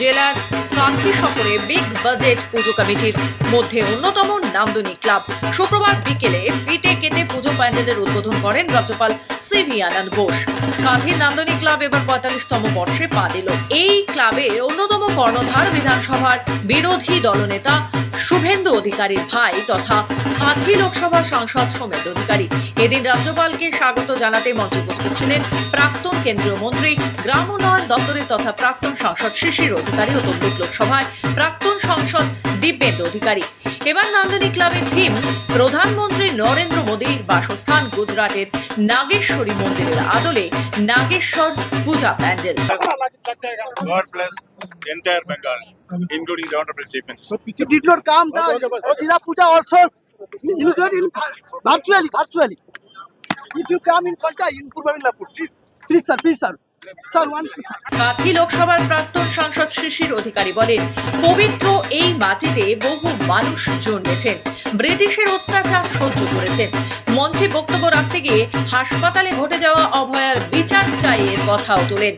জেলার কাঁথি শহরে big budget পুজো কমিটির মধ্যে অন্যতম নান্দনিক ক্লাব। শুক্রবার বিকেলে ফিতে কেটে পুজো প্যান্ডেলের উদ্বোধন করেন রাজ্যপাল সি ভি আনন্দ বোস। কাঁথির নান্দনী ক্লাব এবার পঁয়তাল্লিশতম বর্ষে পা দিল। এই ক্লাবের অন্যতম কর্ণধার বিধানসভার বিরোধী দলনেতা শুভেন্দু অধিকারীর ভাই তথা কাঁথি লোকসভা সাংসদ সোমেন্দ্র অধিকারী। এদিন রাজ্যপালকে স্বাগত জানাতে মঞ্চে উপস্থিত ছিলেন প্রাক্তন কেন্দ্রীয় মন্ত্রী গ্রাম উন্নয়ন দপ্তরের তথা প্রাক্তন সাংসদ শিশির অধিকারী ও তমলুক লোকসভায় প্রাক্তন সাংসদ দিব্যেন্দু অধিকারী। এবার নান্দনী ক্লাবের থিম, প্রধানমন্ত্রী নরেন্দ্র মোদীর বাসস্থান গুজরাটের নাগেশ্বরী মন্দিরের আদলে নাগেশ্বর পূজা pandal. Including the Honorable Chief Minister. It did not come. down. Chira Puja also included in virtually, virtually. If you come in contact in Purba Milapur, please, please, sir, please, sir. Sir, লোকসভার প্রাক্তন সাংসদ শিশির অধিকারী বলেন পবিত্র এই মাটিতে বহু মানুষ জন্মেছেন। ব্রিটিশের অত্যাচার সহ্য করেছেন। মঞ্চে বক্তব্য রাখতে গিয়ে হাসপাতালে ঘটে যাওয়া অভয়ার বিচার চাই এর কথাও তোলেন।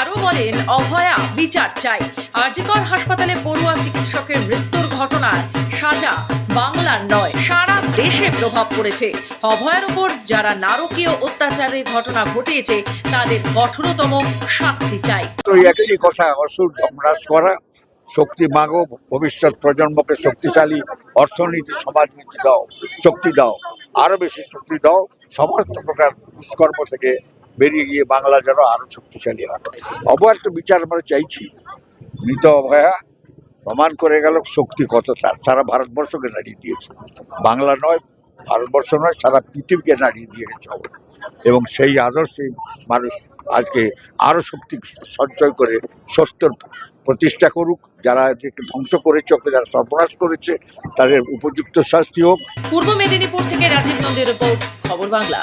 আরও বলেন অভয়া বিচার চাই। আরজিকর হাসপাতালে পড়ুয়া চিকিৎসকের মৃত্যুর ঘটনার সাজা বাংলার নয়, সারা দেশে প্রভাব পড়েছে। অভয়ার উপর যারা নারকীয় অত্যাচারের ঘটনা ঘটিয়েছে, তাদের কঠোরতম শাস্তি চাই। একটি কথা, অসুর ধ্বংস করা, শক্তি মাগো, ভবিষ্যৎ প্রজন্মকে শক্তিশালী অর্থনীতি, সমাজ সমাজনীতি দাও, শক্তি দাও, আরও বেশি শক্তি দাও, সমস্ত প্রকার দুষ্কর্ম থেকে বেরিয়ে গিয়ে বাংলা যেন আরও শক্তিশালী হয়। অবহার তো বিচার আমরা চাইছি, মৃত অভয়া প্রমাণ করে গেল শক্তি কত, তার সারা ভারতবর্ষকে নাড়িয়ে দিয়েছে। বাংলা নয়, ভারতবর্ষ নয়, সারা পৃথিবীকে নাড়িয়ে দিয়ে গেছে এবং সেই আদর্শে মানুষ আজকে আরও শক্তি সঞ্চয় করে সত্যর প্রতিষ্ঠা করুক। যারা ধ্বংস করেছে, ওকে যারা সর্বনাশ করেছে, তাদের উপযুক্ত শাস্তি হোক। পূর্ব মেদিনীপুর থেকে রাজীব নন্দীর রিপোর্ট, খবর বাংলা।